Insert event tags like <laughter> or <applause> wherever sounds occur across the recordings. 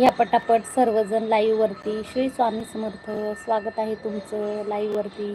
या पटापट सर्वजण लाईव्ह वरती. श्री स्वामी समर्थ स्वागत आहे तुमचं लाईव्ह वरती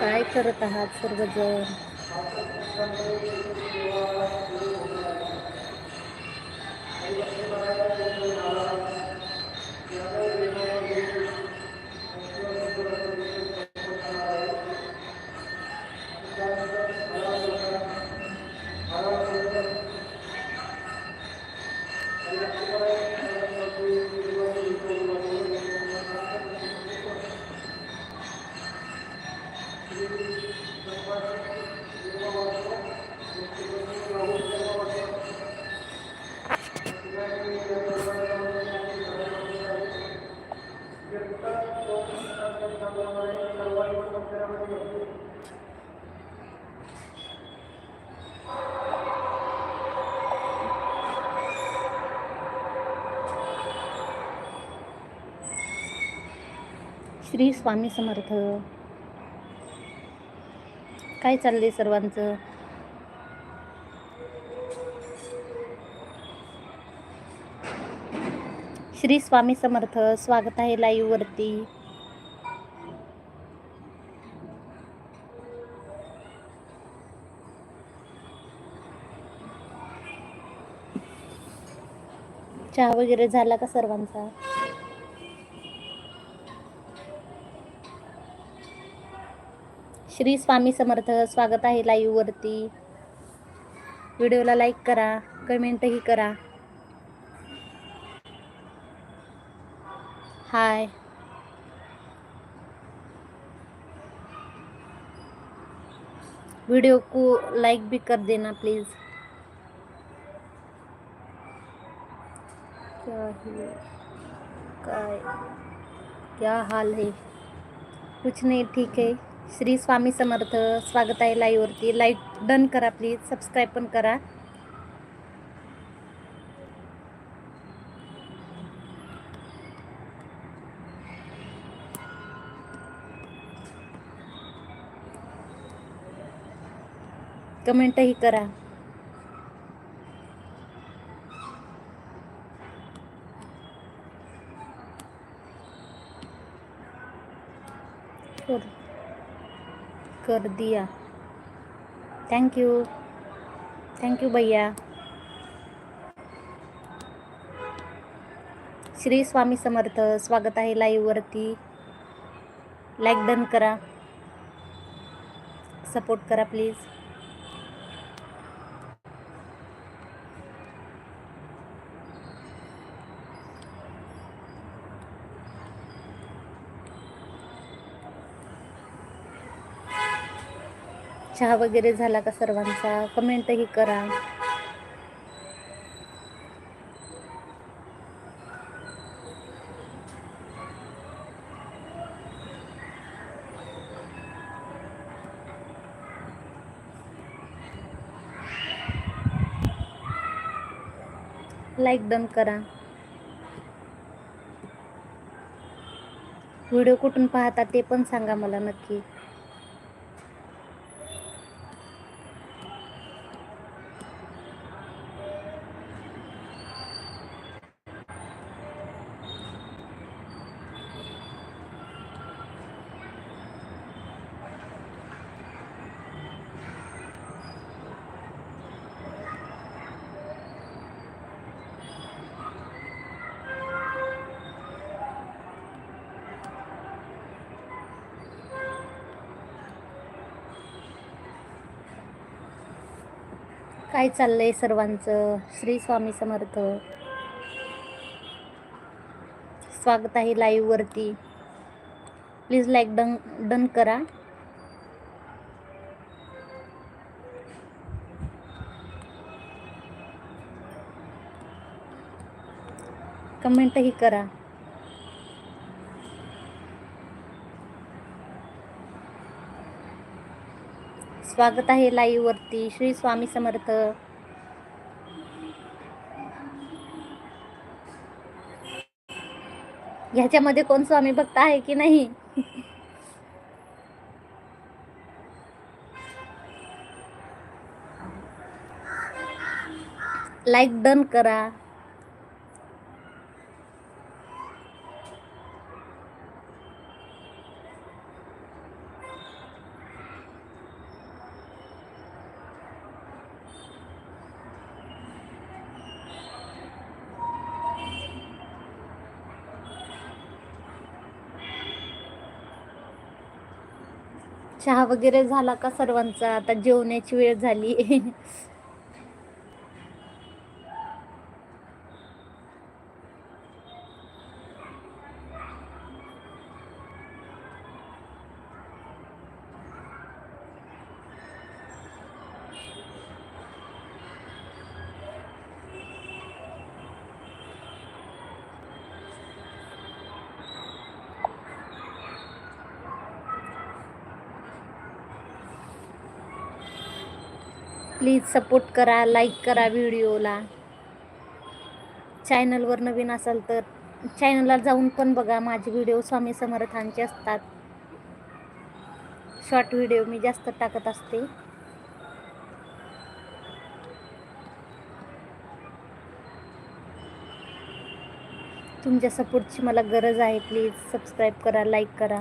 काय करत आहात सर्वजण? श्री स्वामी समर्थ. काय चाललंय सर्वांचं? श्री स्वामी समर्थ स्वागत आहे लाईव्ह वरती. चहा वगैरे झाला का सर्वांचा? श्री स्वामी समर्थ, स्वागत आहे लाईव्ह वरती. व्हिडिओला लाईक करा कमेंटही करा. हाय वीडियो को लाइक भी कर देना प्लीज़ क्या है क्या हाल है? कुछ नहीं, ठीक है. श्री स्वामी समर्थ. स्वागत आहे लाईव्हवरती लाईक डन करा प्लीज सबस्क्राईब पण करा. कमेंटही करा. कर दिया. थैंक यू थैंक यू भैया. श्री स्वामी समर्थ स्वागत आहे लाईव्हवरती लाईक डन करा. सपोर्ट करा प्लीज चहा वगैरे झाला का सर्वांचा? कमेंटही करा. लाईक डन करा. व्हिडिओ कुठून पाहता ते पण सांगा मला नक्की. काय चाललंय सर्वांचं? श्री स्वामी समर्थ. स्वागत आहे लाईव्ह वरती. प्लीज लाईक डन डन करा. कमेंटही करा. स्वागत आहे लाईव्ह वरती. श्री स्वामी समर्थ. ह्याच्यामध्ये कोण स्वामी भक्त आहे की नाही? <laughs> लाईक डन करा. चहा वगैरे झाला का सर्वांचा? आता जेवण्याची वेळ झाली. प्लीज सपोर्ट करा लाईक करा व्हिडिओला. चॅनलवर नवीन असाल तर चॅनलला जाऊन पण बघा माझे व्हिडिओ स्वामी समर्थांचे असतात. शॉर्ट व्हिडिओ मी जास्त टाकत असते. तुमच्या सपोर्टची मला गरज आहे प्लीज सबस्क्राईब करा लाईक करा.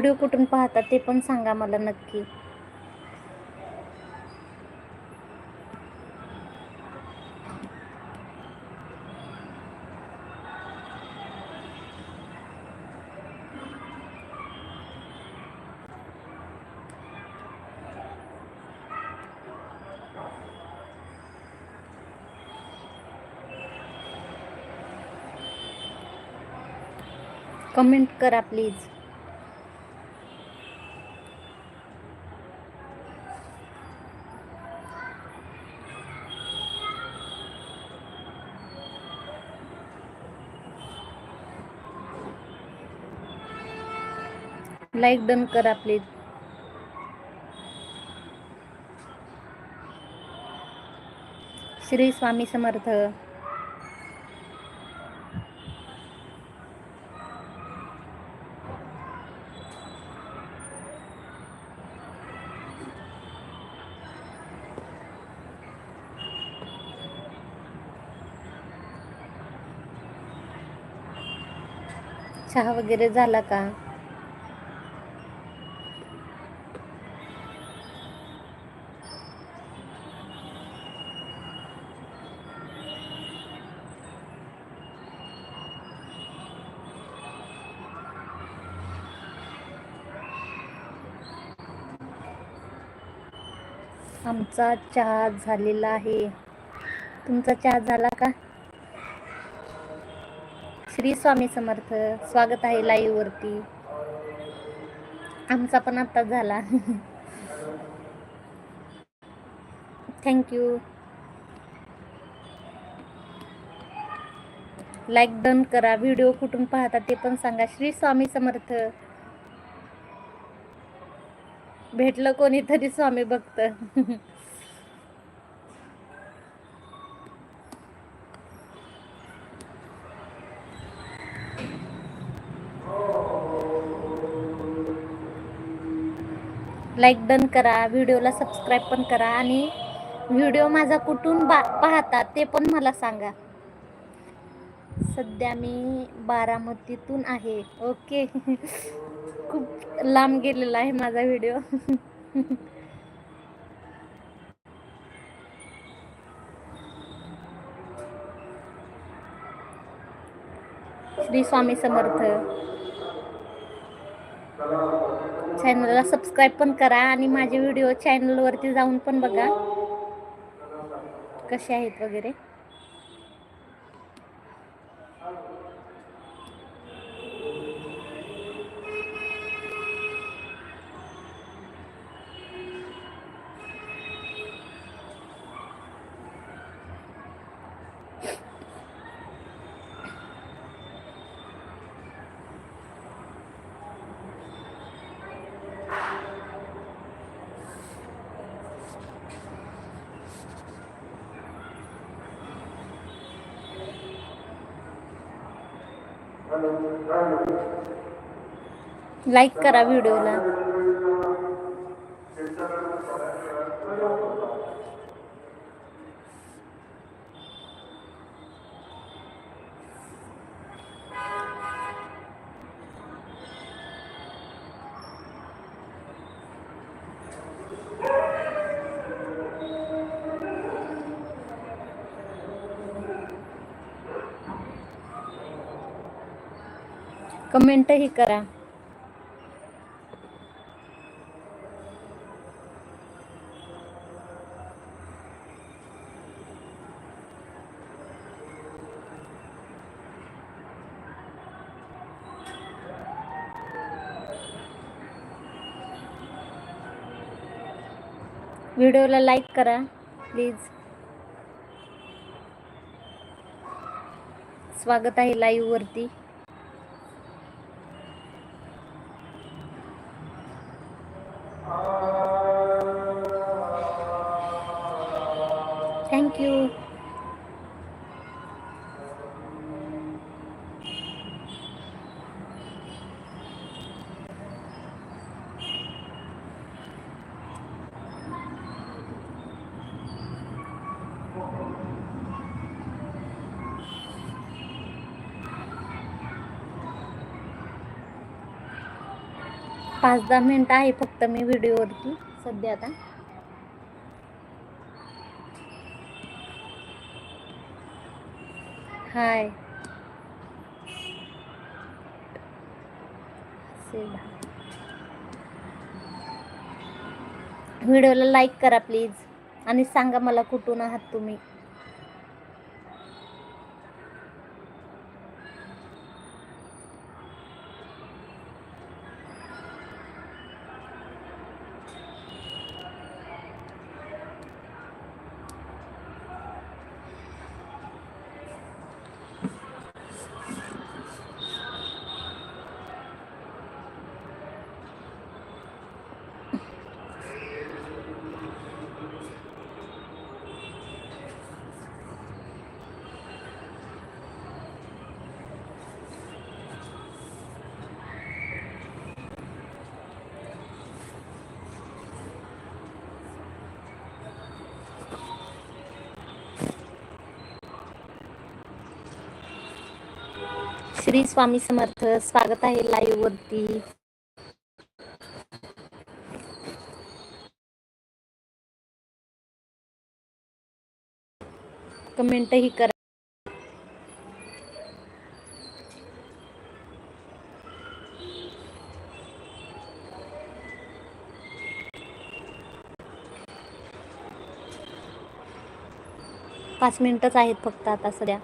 व्हिडिओ कुठून पाहता ते पण सांगा मला नक्की. कमेंट करा प्लीज. लाईक डन करा प्लीज श्री स्वामी समर्थ. चहा वगैरे झाला का? आमचा चहा झालेला आहे. तुमचा चहा झाला का? श्री स्वामी समर्थ स्वागत आहे लाईव्ह वरती. आमचा पण आता झाला. थँक्यू लाईक डन करा. व्हिडिओ कुठून पाहता ते पण सांगा. श्री स्वामी समर्थ. भेटलं कोणीतरी स्वामी भक्त. लाईक डन करा व्हिडिओला सबस्क्राईब पण करा आणि व्हिडिओ माझा कुठून बा पाहता ते पण मला सांगा. सध्या मी बारामतीतून आहे. ओके. खूप लांब गेलेला आहे माझा व्हिडिओ. श्री स्वामी समर्थ. चॅनलला सबस्क्राईब पण करा आणि माझे व्हिडिओ चॅनलवरती जाऊन पण बघा. कसे आहेत वगैरे. Thank you. लाईक करा व्हिडिओला. कमेंटही करा. व्हिडिओला लाईक करा प्लीज. स्वागत आहे लाईव्हवरती थँक्यू पाच दहा मिनटं आहे फक्त मी व्हिडिओवरती सध्या आता. हाय. व्हिडिओला लाईक करा प्लीज. आणि सांगा मला कुठून आहात तुम्ही. श्री स्वामी समर्थ. स्वागत आहे लाईव्ह वरती. कमेंटही करा. पाच मिनिटच आहेत फक्त आता सध्या.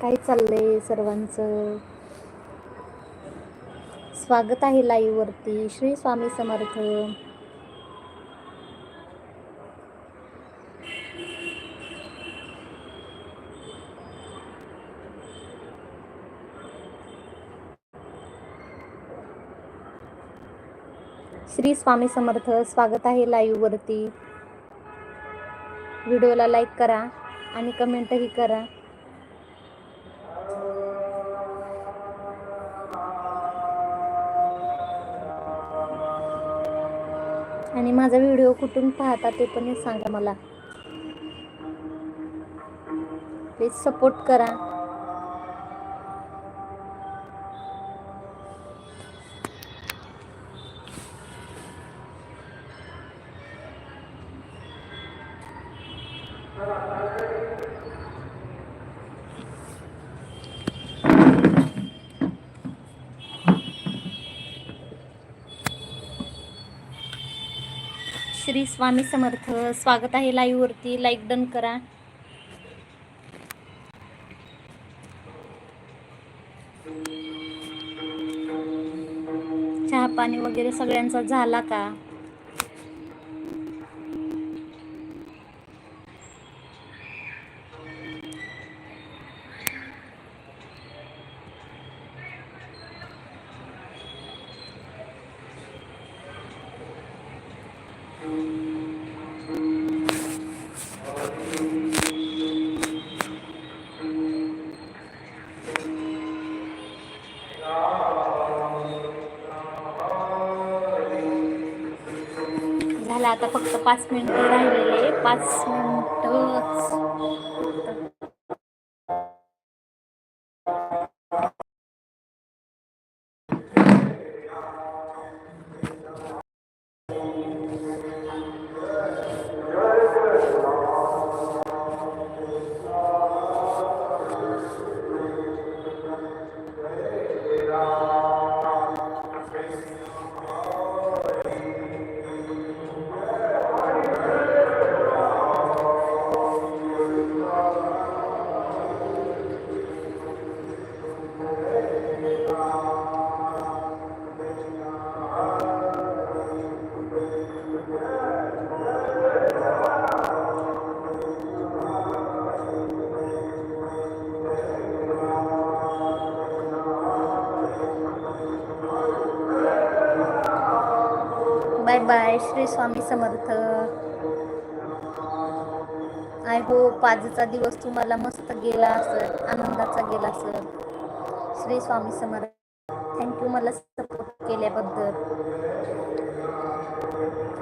काय चाललंय सर्वांचं? स्वागत आहे लाईव्ह वरती. श्री स्वामी समर्थ. श्री स्वामी समर्थ स्वागत आहे लाईव्ह वरती. व्हिडिओला लाईक करा आणि कमेंटही करा. व्हिडिओ कुठून पाहता ते पण सांगा मला. प्लीज सपोर्ट करा. श्री स्वामी समर्थ. स्वागत आहे लाईव्हवरती लाईक डन करा. चहा पाणी वगैरे सगळ्यांचा झाला का? आता फक्त पाच मिनिटं राहिलेले पाच मिनटं bye Shri Swami Samarth. I hope आजचा दिवस तुम्हाला मस्त गेला असेल आनंदाचा गेला असेल. श्री स्वामी समर्थ.